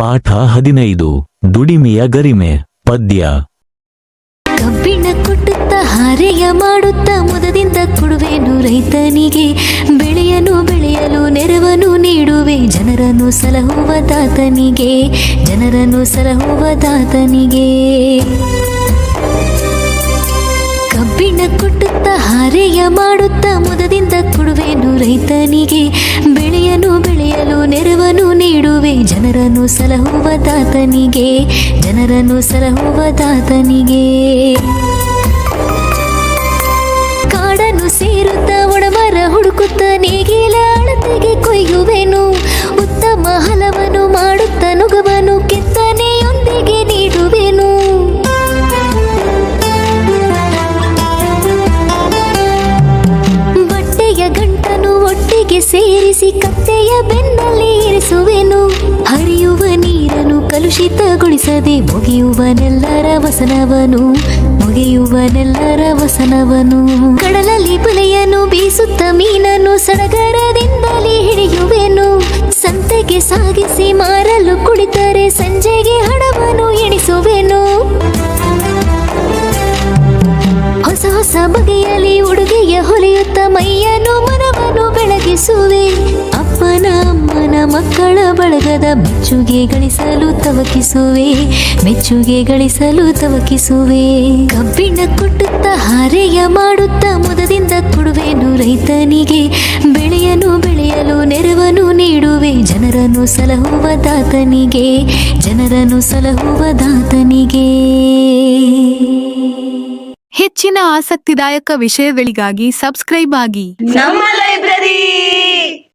ಪಾಠ ಹದಿನೈದು, ದುಡಿಮೆಯ ಗರಿಮೆ, ಪದ್ಯ. ಕಬ್ಬಿಣ ಕೊಟ್ಟುತ್ತ, ಹಾರೆಯ ಮಾಡುತ್ತ, ಮುದದಿಂದ ಕೊಡುವೆನು ರೈತನಿಗೆ. ಬೆಳೆಯನು ಬೆಳೆಯಲು ನೆರವನು ನೀಡುವೆ, ಜನರನ್ನು ಸಲಹುವ ದಾತನಿಗೆ. ಜನರನ್ನು ಸಲಹುವ ದಾತನಿಗೆ. ಕಬ್ಬಿಣ ಕೊಟ್ಟುತ್ತ, ಹಾರೆಯ ಮಾಡುತ್ತ, ಮುದದಿಂದ ಕೊಡುವೆನು ರೈತನಿಗೆ. ನೆರವನ್ನು ನೀಡುವೆ, ಜನರನ್ನು ಸಲಹುವ ತಾತನಿಗೆ ಜನರನ್ನು ಸಲಹುವ ತಾತನಿಗೆ ಕಾಡನ್ನು ಸೇರುತ್ತ ಒಣಮರ ಹುಡುಕುತ್ತ ನೇಗಿಲ ಅಳತೆಗೆ ಕೊಯ್ಯುವೆನು. ಒಟ್ಟಿಗೆ ಸೇರಿಸಿ ಕತ್ತೆಯ ಬೆನ್ನಲ್ಲಿ ಇರಿಸುವೆನು. ಹರಿಯುವ ನೀರನ್ನು ಕಲುಷಿತಗೊಳಿಸದೆ ಮುಗಿಯುವನೆಲ್ಲರ ವಸನವನು ಮುಗಿಯುವನೆಲ್ಲರ ವಸನವನು. ಕಡಲಲ್ಲಿ ಬಲೆಯನ್ನು ಬೀಸುತ್ತ ಮೀನನ್ನು ಸಡಗರದಿಂದಲೇ ಹಿಡಿಯುವೆನು. ಸಂತೆಗೆ ಸಾಗಿಸಿ ಮಾರಲು ಕುಳಿತರೆ ಸಂಜೆಗೆ ಹಣವನ್ನು ಎಣಿಸುವೆನು. ಹೊಸ ಹೊಸ ಬಗೆಯಲ್ಲಿ ಉಡುಗೆಯ ಹೊಲೆಯುತ್ತ ಮೈಯನ್ನು ಬೆಳಗಿಸುವೆ ಅಪ್ಪನ ಅಮ್ಮನ ಮಕ್ಕಳ ಬಳಗದ ಮೆಚ್ಚುಗೆ ಗಳಿಸಲು ತವಕಿಸುವೆ. ಮೆಚ್ಚುಗೆ ಗಳಿಸಲು ತವಕಿಸುವೆ. ಕಬ್ಬಿಣ ಕೊಟ್ಟುತ್ತ ಹಾರೆಯ ಮಾಡುತ್ತ ಮುದದಿಂದ ಕೊಡುವೆನು ರೈತನಿಗೆ. ಬೆಳೆಯನು ಬೆಳೆಯಲು ನೆರವನ್ನು ನೀಡುವೆ. ಜನರನ್ನು ಸಲಹುವ ದಾತನಿಗೆ. ಜನರನ್ನು ಸಲಹುವ ದಾತನಿಗೆ. ಹೆಚ್ಚಿನ ಆಸಕ್ತಿದಾಯಕ ವಿಷಯಗಳಿಗಾಗಿ ಸಬ್ಸ್ಕ್ರೈಬ್ ಆಗಿ. ನಮ್ಮ